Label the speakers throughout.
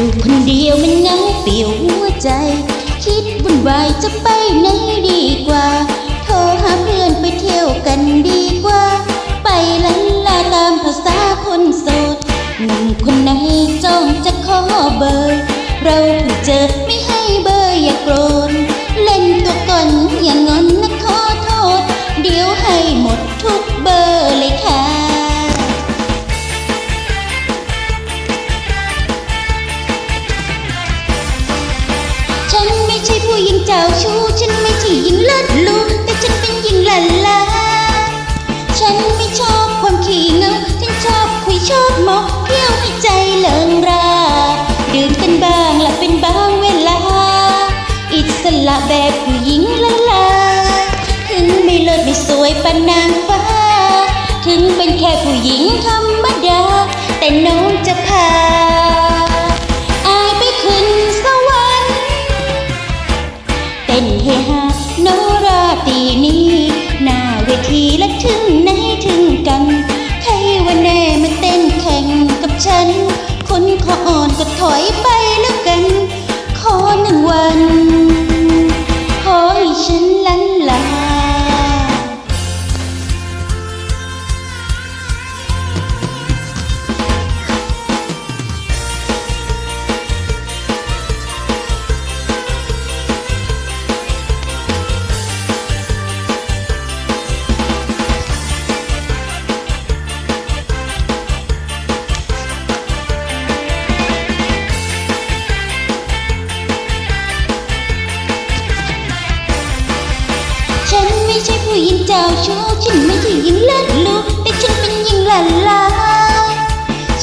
Speaker 1: ู่คนเดียวมันเหงาเปลี่ยวหัวใจ คิดวุ่นวายจะไปไหนดีกว่า โทรหาเพื่อนไปเที่ยวกันดีกว่า ไปลันลาตามภาษาคนโสดหนุ่มคนไหนจ้องจะขอเบอร์ เราเพิ่งเจอไม่ให้เบอร์อย่าโกรธ เจ้าชู้ฉันไม่ใช่หญิงเลิศลูแต่ฉันเป็นหญิงหลันลาฉันไม่ชอบความขี้เงาฉันชอบคุยชอบเมาเที่ยวให้ใจเลิงราดื่มกันบ้างหลับเป็นบางเวลา อิสระแบบผู้หญิงละลาถึงไม่เลิศไม่สวยปานนางฟ้า ถึงเป็นแค่ผู้หญิงธรรม ตีนี้ หน้าเวทีและถึงไหนถึงกันใครวันแน่มาเต้นแข่งกับฉัน คนขออ่อนก็ถอยไป นไม่ใช่หญิงเลิศลูแต่ฉันเป็นหญิงลันลา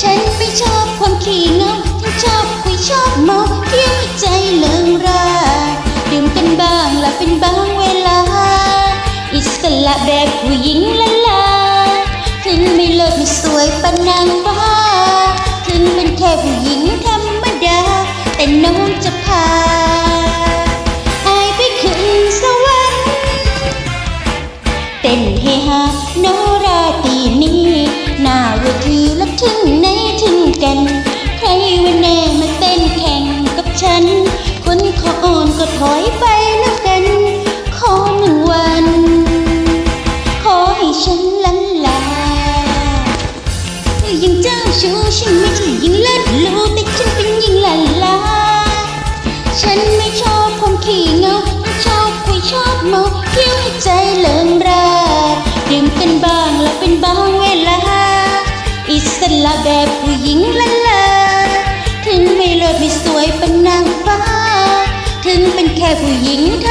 Speaker 1: ฉันไม่ชอบความขี้เงาฉันชอบคุยชอบเมาเที่ยวให้ใจเลิงราดื่มกันบ้างหลับเป็นบางเวลา อิสระแบบผู้หญิงละลาถึงไม่เลิศไม่สวยปนนางฟ้าถึงเป็นแค่ผู้หญิงธรรมดา แต่น้องจะพา หญิงเจ้าชู้ฉันไม่ใช่หญิงเลิศลูแต่ฉันเป็นหญิงหลันลาฉันไม่ชอบความขี้เงาชอบคุยชอบเมาเที่ยวให้ใจเลิงราดื่มกันบ้างและเป็นบางเวลา อิสระแบบผู้หญิงละลาถึงไม่เลิศไม่สวยเป็นนางฟ้า ถึงเป็นแค่ผู้หญิงธอ